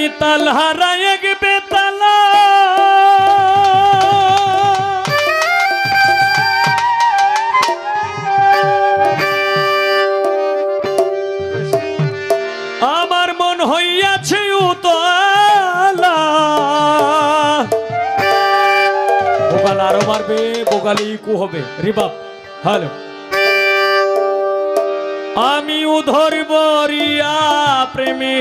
আমি তাল এক বেতালা। আমার মন হইয়াছে উতলা। বোকাল আরও মারবে, বোকালি কু হবে। রিবাব হ্যালো। আমি উধর বরিয়া প্রেমে।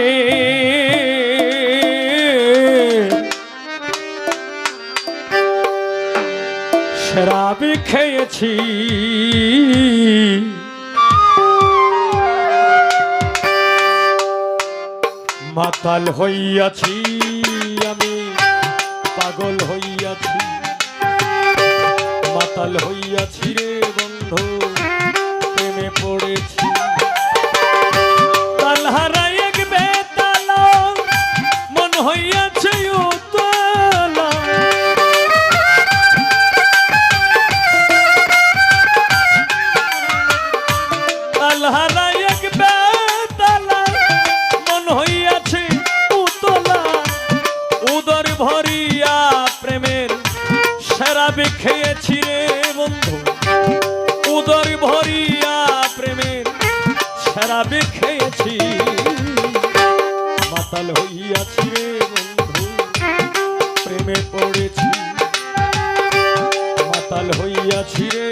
শরাবি খেয়েছি। মাতাল হইয়াছি আমি পাগল হইয়াছি। মাতাল হইয়াছি রে। শরাবি খেয়েছি রে বন্ধু। উদর ভরিয়া প্রেমের শরাবি খেয়েছি মাতাল হইয়াছি রে বন্ধু, প্রেমে পড়েছি। মাতাল হইয়াছি রে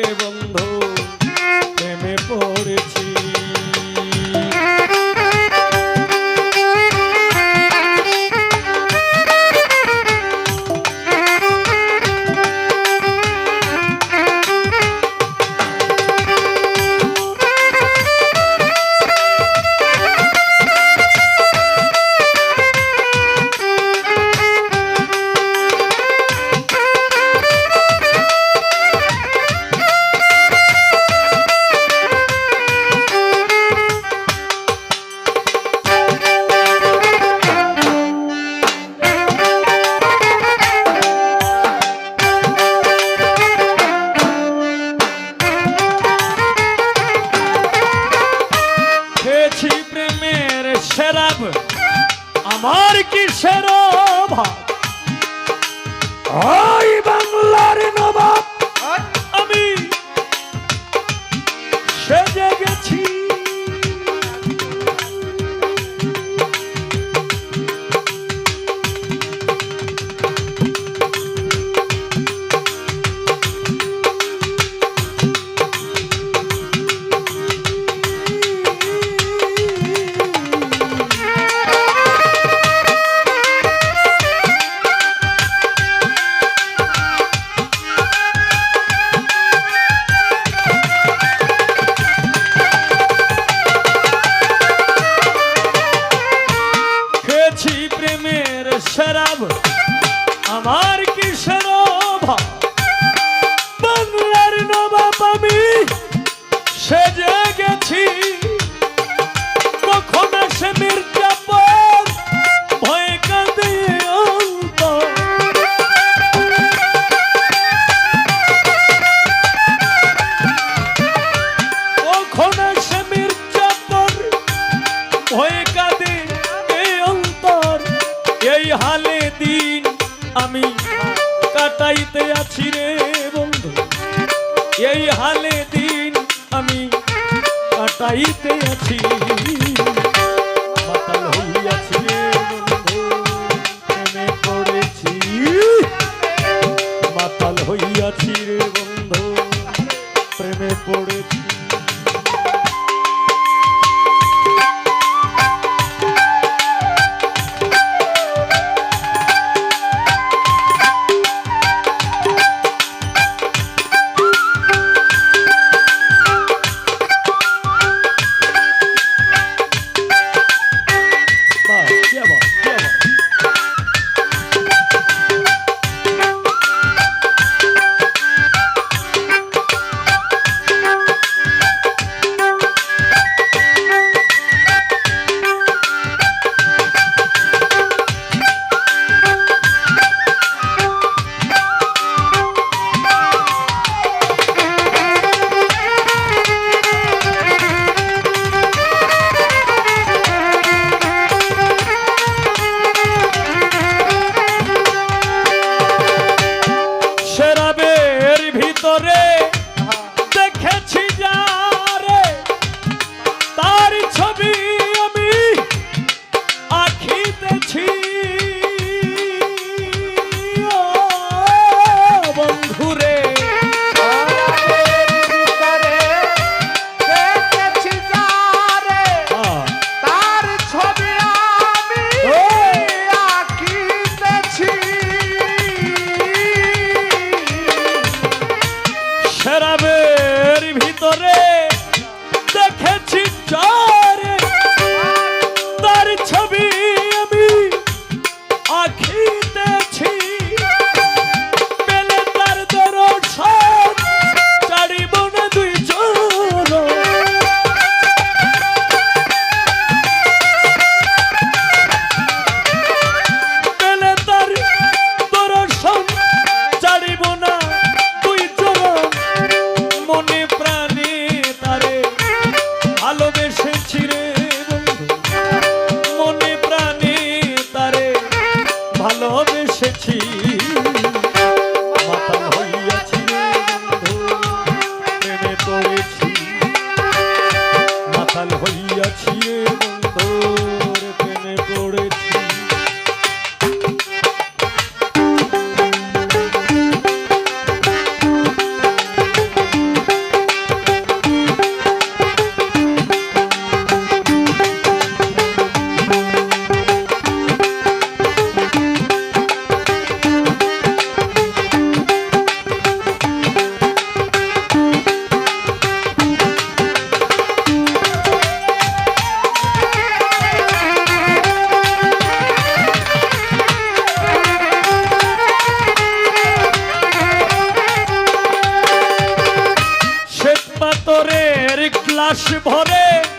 কাটাইতে আছি রে বন্ধু। এই হালে দিন আমি কাটাইতে আছি। মাতাল বন্ধু পড়েছি। রে বন্ধু পড়েছি। শরাবের ভিতরে। গ্লাস ভরে